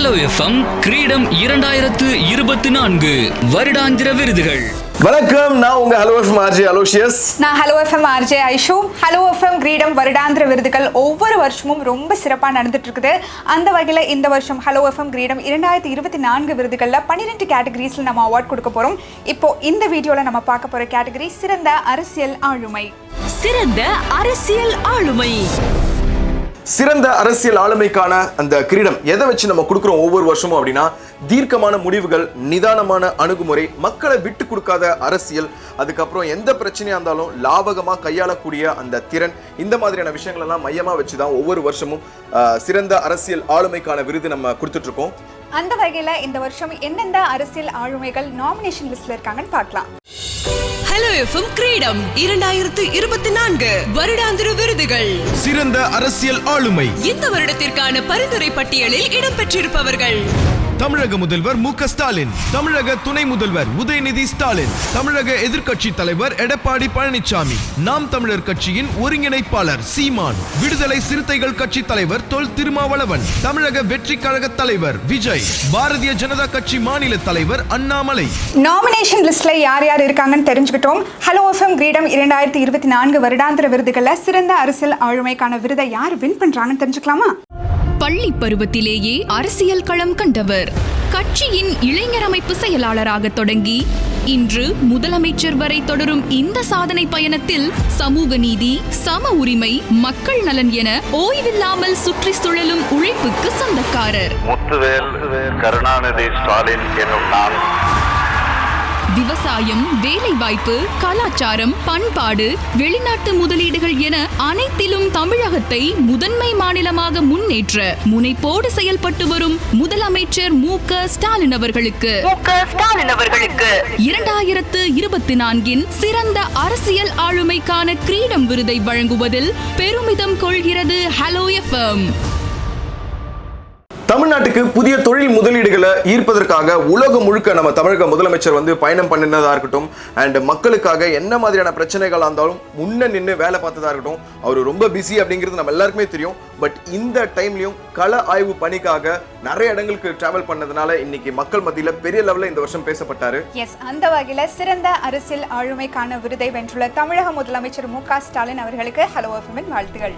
Hello FM கிரீடம் இரண்டாயிரத்து இருபத்தி நான்கு. வருடாந்திர விருதுகள். வணக்கம் நான் உங்க ஹலோ ஆர்ஜி அலோஷியஸ் நான் hello FM R J Aishu. Hello FM கிரீடம் வருடாந்திர விருதுகள் ஒவ்வொரு வருஷமும் ரொம்ப சிறப்பாக நடந்துட்டு இருக்குது அந்த வகையில் இந்த வருஷம் ஹலோ எஃப்எம் கிரீடம் இரண்டாயிரத்தி இருபத்தி நான்கு விருதுகளில் பன்னிரெண்டு கேட்டகரிஸில் நம்ம அவார்ட் கொடுக்க போகிறோம் இப்போ இந்த வீடியோவில் நம்ம பார்க்க போகிற கேட்டகரி சிறந்த அரசியல் ஆளுமை. சிறந்த அரசியல் ஆளுமை. சிறந்த அரசியல் ஆளுமைக்கான அந்த கிரீடம் எதை வச்சு நம்ம கொடுக்குறோம் ஒவ்வொரு வருஷமும் அப்படின்னா தீர்க்கமான முடிவுகள் நிதானமான அணுகுமுறை மக்களை விட்டு கொடுக்காத அரசியல் அதுக்கப்புறம் எந்த பிரச்சனையா இருந்தாலும் லாபகமாக கையாளக்கூடிய அந்த திறன் இந்த மாதிரியான விஷயங்களெல்லாம் மையமாக மையமா வச்சு தான் ஒவ்வொரு வருஷமும் சிறந்த அரசியல் ஆளுமைக்கான விருது நம்ம கொடுத்துட்ருக்கோம். அந்த வகையில் இந்த வருஷம் எந்தெந்த அரசியல் ஆளுமைகள் நாமினேஷன் லிஸ்ட்டில் இருக்காங்கன்னு பார்க்கலாம். எஃப்எம் கிரீடம் இரண்டாயிரத்து இருபத்தி நான்கு வருடாந்திர விருதுகள். சிறந்த அரசியல் ஆளுமை. இந்த வருடத்திற்கான பரிந்துரை பட்டியலில் இடம்பெற்றிருப்பவர்கள். தமிழக முதல்வர் மு ஸ்டாலின் தமிழக துணை முதல்வர் உதயநிதி ஸ்டாலின் தமிழக எதிர்க்கட்சி தலைவர் எடப்பாடி பழனிசாமி நாம் தமிழர் கட்சியின் ஒருங்கிணைப்பாளர் சீமான் விடுதலை சிறுத்தைகள் கட்சி தலைவர் தொல் திருமாவளவன் தமிழக வெற்றி கழக தலைவர் விஜய் பாரதிய ஜனதா கட்சி மாநில தலைவர் அண்ணாமலை. நாமினேஷன் லிஸ்ட்ல யார் யார் இருக்காங்கன்னு தெரிஞ்சுக்கிட்டோம். ஹலோ எஃப்எம் கிரீடம் இரண்டாயிரத்தி இருபத்தி நான்கு வருடாந்திர விருதுகளில் சிறந்த அரசியல் ஆளுமைக்கான விருதை யார் வின் பண்றாங்கன்னு தெரிஞ்சுக்கலாமா? பள்ளி பருவத்திலேயே அரசியல் களம் கண்டவர். கட்சியின் இளைஞர் அமைப்பு செயலாளராக தொடங்கி இன்று முதலமைச்சர் வரை தொடரும் இந்த சாதனை பயணத்தில் சமூக நீதி சம உரிமை மக்கள் நலன் என ஓய்வில்லாமல் சுற்றி சுழலும் உழைப்புக்கு சொந்தக்காரர். முத்துவேல் கருணாநிதி ஸ்டாலின் எனும் நான் விவசாயம் வேலைவாய்ப்பு கலாச்சாரம் பண்பாடு வெளிநாட்டு முதலீடுகள் என அனைத்திலும் தமிழகத்தை முதன்மை மாநிலமாக முன்னேற்ற முனைப்போடு செயல்பட்டு வரும் முதலமைச்சர் மு க. ஸ்டாலின் அவர்களுக்கு. ஸ்டாலின் அவர்களுக்கு. இரண்டாயிரத்து இருபத்தி நான்கின் சிறந்த அரசியல் ஆளுமைக்கான கிரீடம் விருதை வழங்குவதில் பெருமிதம் கொள்கிறது ஹலோ எஃப்எம் தமிழ்நாட்டுக்கு புதிய தொழில் முதலீடுகளை ஈர்ப்பதற்காக உலகம் முழுக்க நம்ம தமிழக முதலமைச்சர் வந்து பயணம் பண்ணினதாக இருக்கட்டும் அண்ட் மக்களுக்காக என்ன மாதிரியான பிரச்சனைகளாக இருந்தாலும் முன்ன நின்று வேலை பார்த்ததாக இருக்கட்டும் அவர் ரொம்ப பிஸி அப்படிங்கிறது நம்ம எல்லாருக்குமே தெரியும். பட் இந்த டைம்லையும் கள ஆய்வு பணிக்காக நிறைய இடங்களுக்கு டிராவல் பண்ணதுனால இன்னைக்கு மக்கள் மத்தியில பெரிய லெவல்ல இந்த வருஷம் பேசப்பட்டாரு. எஸ் அந்த வகையில் சிறந்த அரசியல் ஆளுமைக்கான விருதை வென்றுள்ள தமிழக முதலமைச்சர் மு க ஸ்டாலின் அவர்களுக்கு ஹலோ வாழ்த்துகள்